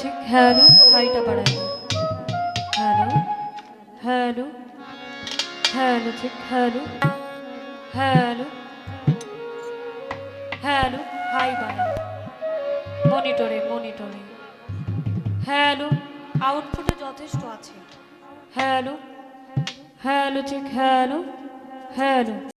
ঠিক হ্যালো হাইটা বাড়াই হ্যালো হ্যালো হ্যালো, ঠিক, হ্যালো হ্যালো হ্যালো হাই বাড়াই মনিটরে মনিটরে। হ্যালো, আউটপুটে যথেষ্ট আছে। হ্যালো হ্যালো, ঠিক, হ্যালো হ্যালো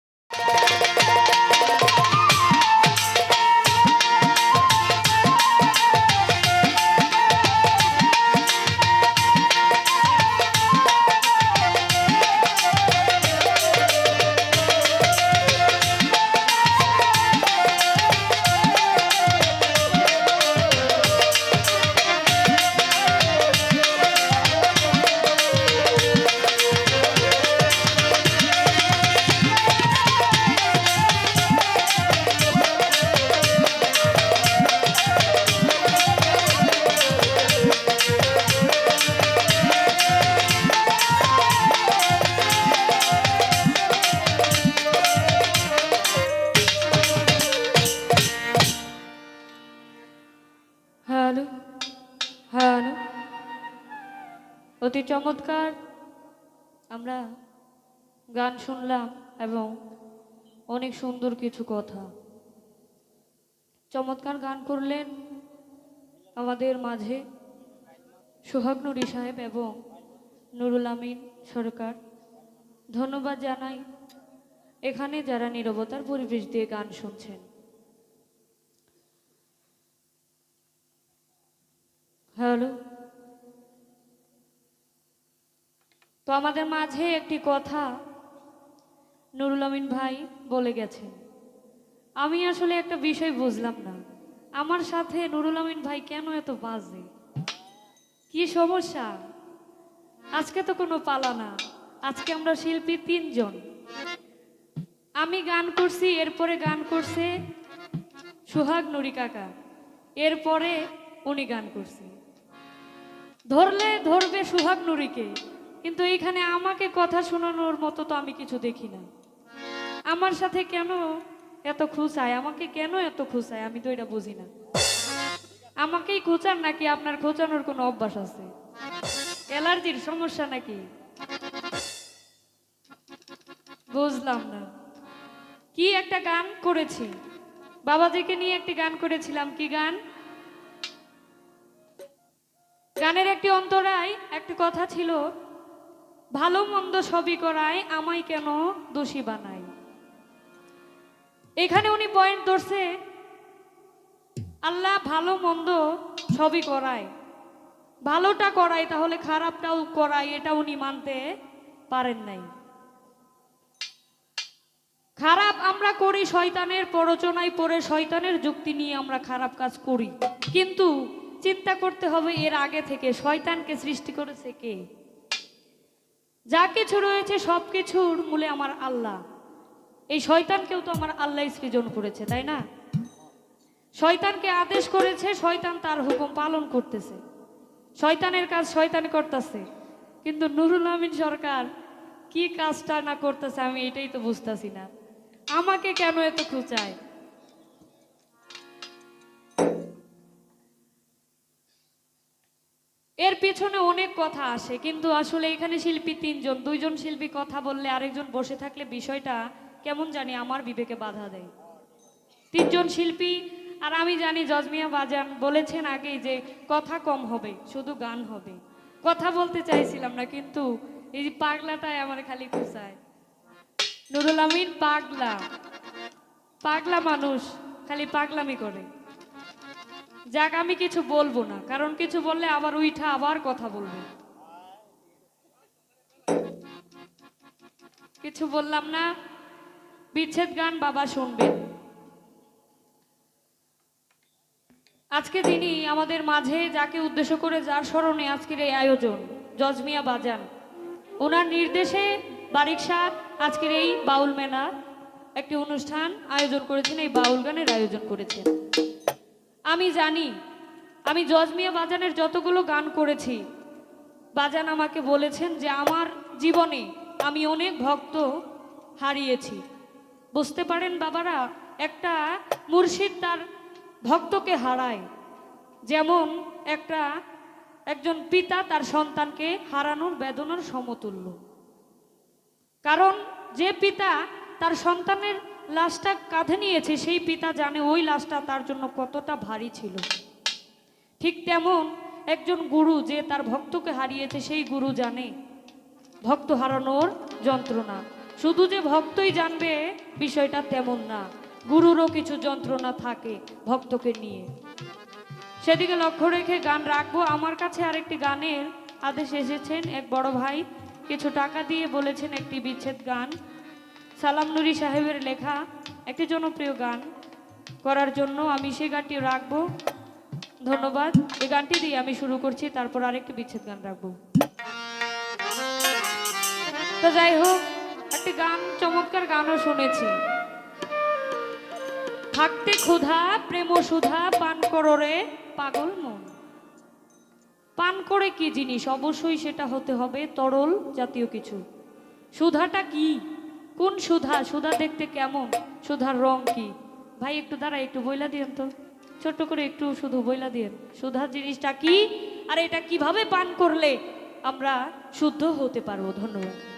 চমৎকার। আমরা গান শুনলাম এবং অনেক সুন্দর কিছু কথা। চমৎকার গান করলেন আমাদের মাঝে সোহাগ নুরি সাহেব এবং নুরুল আমিন সরকার। ধন্যবাদ জানাই এখানে যারা নীরবতার পরিবেশ দিয়ে গান শুনছেন। হ্যালো। তো আমাদের মাঝে একটি কথা নুরুল আমিন ভাই বলে গেছেন। আমি আসলে একটা বিষয় বুঝলাম না। আমার সাথে নুরুল আমিন ভাই কেন এত বাজে? কি সমস্যা? আজকে তো কোনো পালা না। আজকে আমরা শিল্পী তিনজন। আমি গান করছি, এরপরে গান করছে সোহাগ নুরি কাকা। এরপরে উনি গান করছে। ধরলে ধরবে সুহাগ নুরিকে। কিন্তু এখানে আমাকে কথা শোনানোর মতো তো আমি কিছু দেখি না আমার সাথে কেন এত খুঁচায় আমাকে কেন এত খুঁচায় আমি তো এটা বুঝি না। আমাকেই খোঁচান নাকি আপনার খোঁচানোর কোনো অভ্যাস আছে? অ্যালার্জির সমস্যা নাকি? বুঝলাম না। কি একটা গান করেছি? বাবাজিকে নিয়ে একটি গান করেছিলাম। কি গান? গানের একটি অন্তরায় একটি কথা ছিল ভালো মন্দ সবই করায়, আমায় কেন দোষী বানাই এখানে উনি পয়েন্ট ধরছে, আল্লাহ ভালো মন্দ সবই করায়। ভালোটা করায়, তাহলে খারাপটাও করায়, এটা উনি মানতে পারেন নাই। খারাপ আমরা করি শয়তানের প্ররোচনায় পড়ে, শয়তানের যুক্তি নিয়ে আমরা খারাপ কাজ করি। কিন্তু চিন্তা করতে হবে এর আগে থেকে, শয়তানকে সৃষ্টি করেছে কে? যা কিছু রয়েছে সব কিছুর মূলে আমার আল্লাহ। এই শয়তানকেও তো আমার আল্লাহ সৃজন করেছে, তাই না? শয়তানকে আদেশ করেছে, শয়তান তার হুকুম পালন করতেছে। শয়তানের কাজ শয়তান করতেছে। কিন্তু নুরুল আমিন সরকার কি কাজটা না করতেছে আমি এটাই তো বুঝতেছি না। আমাকে কেন এত খুঁচায়? এর পিছনে অনেক কথা আসে, কিন্তু আসলে এখানে শিল্পী তিনজন, দুইজন শিল্পী কথা বললে আরেকজন বসে থাকলে বিষয়টা কেমন জানি আমার বিবেকে বাধা দেয়। তিনজন শিল্পী, আর আমি জানি জজমিয়া বাজান বলেছেন আগেই যে কথা কম হবে, শুধু গান হবে। কথা বলতে চাইছিলাম না, কিন্তু এই যে পাগলাটাই আমার খালি খুশায় নুরুল আমিন পাগলা। পাগলা মানুষ, খালি পাগলামি করে। যাক, আমি কিছু বলব না, কারণ কিছু বললে আবার উইঠা আবার কথা বলবে। কিছু বললাম না, বিচ্ছেদ গান বাবা শুনবেন। আজকে তিনি আমাদের মাঝে যাকে উদ্দেশ্য করে যার স্মরণে আজকের এই আয়োজন জজমিয়া বাজান। ওনার নির্দেশে বারিক শাহ আজকের এই বাউল মেলা একটি অনুষ্ঠান আয়োজন করেছেন, এই বাউল গানের আয়োজন করেছেন। আমি জানি, আমি জজমিয়া বাজানের যতগুলো গান করেছি, বাজান আমাকে বলেছেন যে আমার জীবনে আমি অনেক ভক্ত হারিয়েছি। বুঝতে পারেন বাবারা, একটা মুর্শিদ তার ভক্তকে হারায়। যেমন একটা, একজন পিতা তার সন্তানকে হারানোর বেদনার সমতুল্য। কারণ যে পিতা তার সন্তানের লাশটা কাঁধে নিয়েছে, সেই পিতা জানে ওই লাশটা তার জন্য কতটা ভারী ছিল। ঠিক তেমন একজন গুরু যে তার ভক্তকে হারিয়েছে, সেই গুরু জানে ভক্ত হারানোর যন্ত্রণা। শুধু যে ভক্তই জানবে, বিষয়টা তেমন না। গুরুরও কিছু যন্ত্রণা থাকে ভক্তকে নিয়ে। সেদিকে লক্ষ্য রেখে গান রাখব। আমার কাছে আরেকটি গানের আদেশ এসেছেন। এক বড় ভাই কিছু টাকা দিয়ে বলেছেন একটি বিচ্ছেদ গান। সালাম নুরি সাহেবের লেখা একটি জনপ্রিয় গান করার জন্য আমি সেই গানটি রাখব। ধন্যবাদ। এই গানটি দিয়ে আমি শুরু করছি, তারপর আরেকটি বিচ্ছেদ গান রাখব। তো যাই হোক, একটি গান, চমৎকার গানও শুনেছি। থাকতে ক্ষুধা, প্রেম সুধা, পান কররে পাগল মন। পান করে কি জিনিস? অবশ্যই সেটা হতে হবে তরল জাতীয় কিছু। সুধাটা কি? কোন সুধা? সুধা দেখতে কেমন? সুধার রং কি? ভাই, একটু দাঁড়া একটু বইলা দিয়েন তো। ছোট্ট করে একটু শুধু বইলা দিয়েন। সুধার জিনিসটা কি? আর এটা কীভাবে পান করলে আমরা শুদ্ধ হতে পারব? ধন্যবাদ।